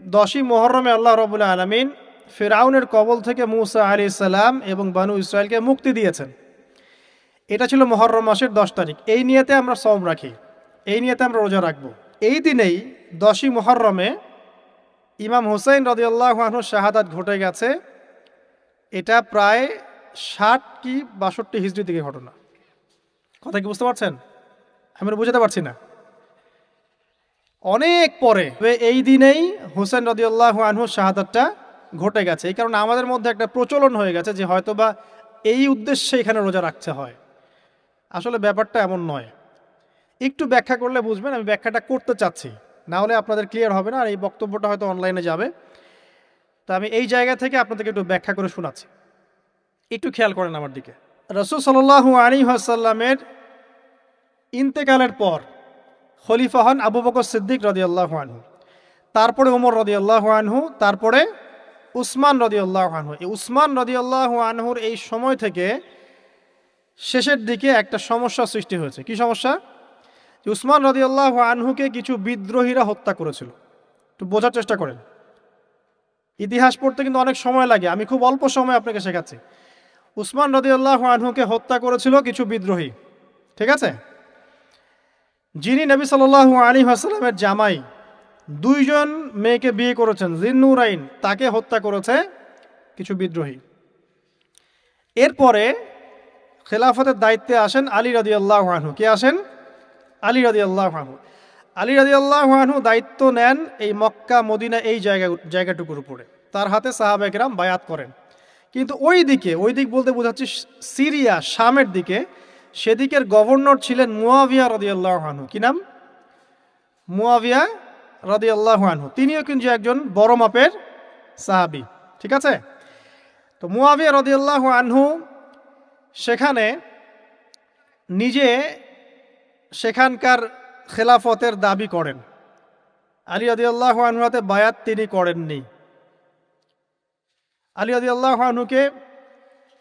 দশই মোহরমে আল্লাহ রবুল্লা আলমিন ফেরাউনের কবল থেকে মুসা আলি সাল্লাম এবং বানু ইসরায়েলকে মুক্তি দিয়েছেন। এটা ছিল মহরম মাসের দশ তারিখ। এই নিয়েতে আমরা সম রাখি। এই নিয়েতে আমরা রোজা রাখব। এই দিনেই দশই মোহরমে ইমাম হুসাইন রদিয়াল্লাহ শাহাদাত ঘটে গেছে। এটা প্রায় ষাট কি বাষট্টি হিজড়ি দিকে ঘটনা। কথা কি বুঝতে পারছেন? আমি বুঝাতে পারছি না। অনেক পরে। এই দিনেই হুসেন রদিউল্লাহ আনহু শাহাদাতটা ঘটে গেছে। এই কারণে আমাদের মধ্যে একটা প্রচলন হয়ে গেছে যে হয়তোবা এই উদ্দেশ্যে এখানে রোজা রাখতে হয়। আসলে ব্যাপারটা এমন নয়। একটু ব্যাখ্যা করলে বুঝবেন, আমি ব্যাখ্যাটা করতে চাচ্ছি। না হলে আপনাদের ক্লিয়ার হবে না, আর এই বক্তব্যটা হয়তো অনলাইনে যাবে। তো আমি এই জায়গা থেকে আপনাদেরকে একটু ব্যাখ্যা করে শোনাচ্ছি। একটু খেয়াল করেন আমার দিকে। রসুল সাল্লাহু আলী আসাল্লামের ইন্তেকালের পর খলিফা হন আবু বকর সিদ্দিক রদি আল্লাহ আনহু। তারপরে উমর রদি আল্লাহ আনহু, তারপরে উসমান রদি আল্লাহ আনহু। এই উসমান রদি আল্লাহ আনহুর এই সময় থেকে শেষের দিকে একটা সমস্যা সৃষ্টি হয়েছে। কি সমস্যা? উসমান রদি আল্লাহ আনহুকে কিছু বিদ্রোহীরা হত্যা করেছিল। একটু বোঝার চেষ্টা করেন। ইতিহাস পড়তে কিন্তু অনেক সময় লাগে। আমি খুব অল্প সময় আপনাকে শেখাচ্ছি। উসমান রদি আল্লাহ আনহুকে হত্যা করেছিল কিছু বিদ্রোহী। ঠিক আছে? যিনি নবী সাল্লাহ আলী আসালামের জামাই, দুইজন মেয়েকে বিয়ে করেছেন, জিন্নুরাইন, তাকে হত্যা করেছে কিছু বিদ্রোহী। এরপরে খেলাফতের দায়িত্বে আসেন আলী রাদি আল্লাহ আনহু। কে আসেন? আলী রাদি আল্লাহ আনহু। আলী রাদি আল্লাহ আনহু দায়িত্ব নেন এই মক্কা, মদিনা, এই জায়গা, জায়গাটুকুর উপরে। তার হাতে সাহাবেকরাম বায়াত করেন। কিন্তু ওই দিকে ওই দিক বলতে বোঝাচ্ছি সিরিয়া, শামের দিকে সেদিকের গভর্নর ছিলেন মুয়াবিয়া রদিয়াল্লাহ আনহু। কি নাম? মুয়াবিয়া রদিয়াল্লাহ আনহু। তিনিও কিন্তু একজন বড় মাপের সাহাবি। ঠিক আছে? তো মুয়াবিয়া রদিয়াল্লাহ আনহু সেখানে নিজে সেখানকার খেলাফতের দাবি করেন। আলী আদিয়াল্লাহ আনহুতে বায়াত তিনি করেননি। আলী আদিয়াল্লাহ আনহুকে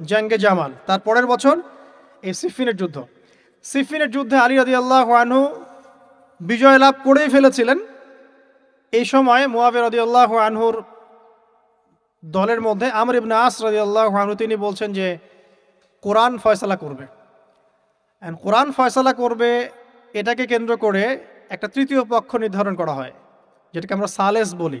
জঙ্গে জামাল। তার পরের বছর এই সিফিনের যুদ্ধ। সিফিনের যুদ্ধে আলী রদি আল্লাহ আনহু বিজয় লাভ করেই ফেলেছিলেন। এই সময় মোয়াবে রদি আল্লাহ আনহুর দলের মধ্যে আমর ইবনে আস রদি আল্লাহ আনহু তিনি বলছেন যে, কোরআন ফয়সালা করবে। অ্যান্ড কোরআন ফয়সালা করবে, এটাকে কেন্দ্র করে একটা তৃতীয় পক্ষ নির্ধারণ করা হয়, যেটাকে আমরা সালেস বলি।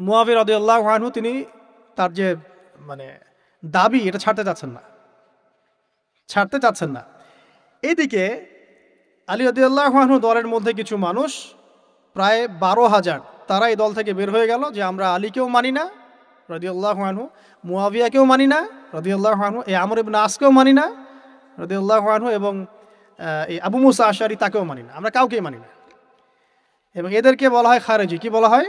মুয়াবির রদিয়াল্লাহ আনহু তিনি তার যে মানে দাবি, এটা ছাড়তে চাচ্ছেন না। ছাড়তে চাচ্ছেন না। এইদিকে আলী রদিয়াল্লাহ আনহু দলের মধ্যে কিছু মানুষ, প্রায় বারো হাজার তারা এই দল থেকে বের হয়ে গেল যে আমরা আলীকেও মানি না রদিউল্লাহ আনহু, মুয়াবিয়াকেও মানি না রদিউল্লাহ আনহু, এই আমর ইবন আসকেও মানি না রদিউল্লাহ আনহু এবং এই আবু মুসা আশারি তাকেও মানি না। আমরা কাউকেই মানি না। এবং এদেরকে বলা হয় খারেজি। কি বলা হয়?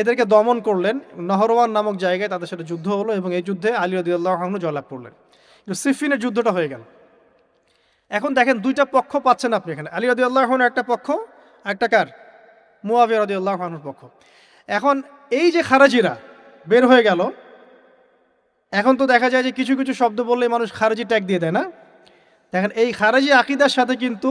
এদেরকে দমন করলেন, নহরওয়ান নামক জায়গায় তাদের সাথে যুদ্ধ হলো এবং এই যুদ্ধে আলী আনহু জয়লাভ করলেন। কিন্তু সিফিনের যুদ্ধটা হয়ে গেল। এখন দেখেন দুইটা পক্ষ পাচ্ছেন আপনি এখানে। আলী রাজি আল্লাহ একটা পক্ষ একটা কার? মুয়াবিয়া আনহুর পক্ষ। এখন এই যে খারাজিরা বের হয়ে গেল, এখন তো দেখা যায় যে কিছু কিছু শব্দ বললে মানুষ খারাজি ট্যাগ দিয়ে দেয় না। দেখেন এই খারাজি আকিদার সাথে কিন্তু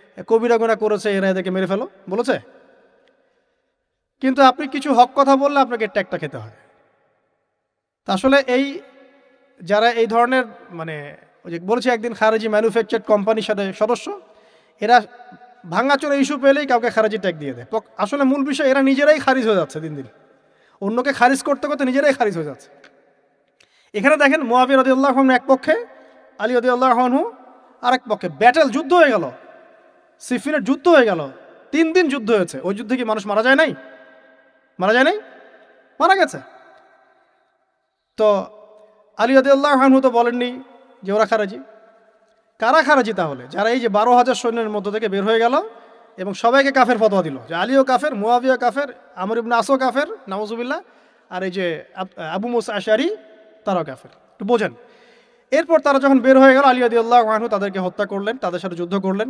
কবিরা গুণা করেছে, এরা এদেরকে মেরে ফেলো, বলেছে? কিন্তু আপনি কিছু হক কথা বললে আপনাকে ট্যাগটা খেতে হয়। তা আসলে এই যারা এই ধরনের মানে ওই যে বলেছে একদিন খারেজি ম্যানুফ্যাকচার কোম্পানির সাথে সদস্য, এরা ভাঙাচোরা ইস্যু পেলেই কাউকে খারেজি ট্যাগ দিয়ে দেয়। আসলে মূল বিষয়, এরা নিজেরাই খারিজ হয়ে যাচ্ছে দিন দিন। অন্যকে খারিজ করতে করতে নিজেরাই খারিজ হয়ে যাচ্ছে। এখানে দেখেন মোয়াবির রদি আল্লাহ এক পক্ষে, আলী রদি আল্লাহ আর এক পক্ষে। ব্যাটেল যুদ্ধ হয়ে গেল। সিফিনের যুদ্ধ হয়ে গেল। তিন দিন যুদ্ধ হয়েছে। ওই যুদ্ধে কি মানুষ মারা যায় নাই? মারা যায় নাই? মারা গেছে। তো আলী আল্লাহ হানহু তো বলেননি যে ওরা খারাজি। কারা খারাজি তাহলে? যারা এই যে বারো হাজার সৈন্যের মধ্য থেকে বের হয়ে গেল এবং সবাইকে কাফের ফতোয়া দিল। যে আলীও কাফের মুয়াবিয়া কাফের, আমর ইবনা আসো কাফের নওয়াজুবিল্লাহ আর এই যে আবু মুসা আশারি, তারাও কাফের। একটু বোঝেন। এরপর তারা যখন বের হয়ে গেল, আলী আল্লাহ আনহু তাদেরকে হত্যা করলেন, তাদের সাথে যুদ্ধ করলেন।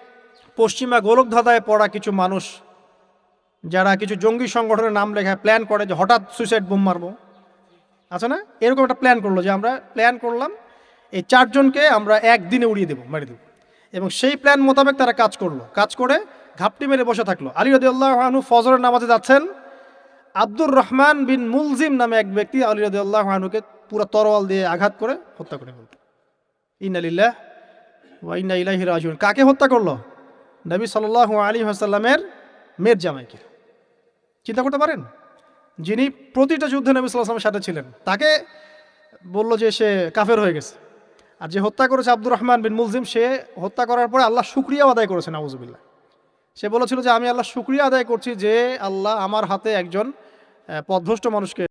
পশ্চিমা গোলকধাঁধায় পড়া কিছু মানুষ, যারা কিছু জঙ্গি সংগঠনের নাম লেখা প্ল্যান করে যে হঠাৎ সুইসাইড বোম মারবো। আছে না? এরকম একটা প্ল্যান করল যে আমরা প্ল্যান করলাম, এই চারজনকে আমরা একদিনে উড়িয়ে দেবো, মেরে দেবো। এবং সেই প্ল্যান মোতাবেক তারা কাজ করল। কাজ করে ঘাপটি মেরে বসে থাকল। আলী রদি আল্লাহ ফজরের নামাজে যাচ্ছেন। আব্দুর রহমান বিন মুলজিম নামে এক ব্যক্তি আলী রদি আল্লাহ আনহুকে পুরো তরোয়াল দিয়ে আঘাত করে হত্যা করে ফেলল। ইন্নালিল্লাহ ওয়া ইন্না ইলাইহি রাজিউন। কাকে হত্যা করল? নবী সাল্লাল্লাহু আলী হাসাল্লামের মেয়ের জামাইকে। চিন্তা করতে পারেন? যিনি প্রতিটা যুদ্ধে নবী সাল্লাহ আসলামের সাথে ছিলেন তাকে বলল যে সে কাফের হয়ে গেছে। আর যে হত্যা করেছে আব্দুর রহমান বিন মুলজিম সে হত্যা করার পরে আল্লাহ শুক্রিয়া আদায় করেছে নাউজুবিল্লাহ। সে বলেছিল যে আমি আল্লাহ শুক্রিয়া আদায় করছি যে আল্লাহ আমার হাতে একজন আহ, পথভ্রষ্ট মানুষকে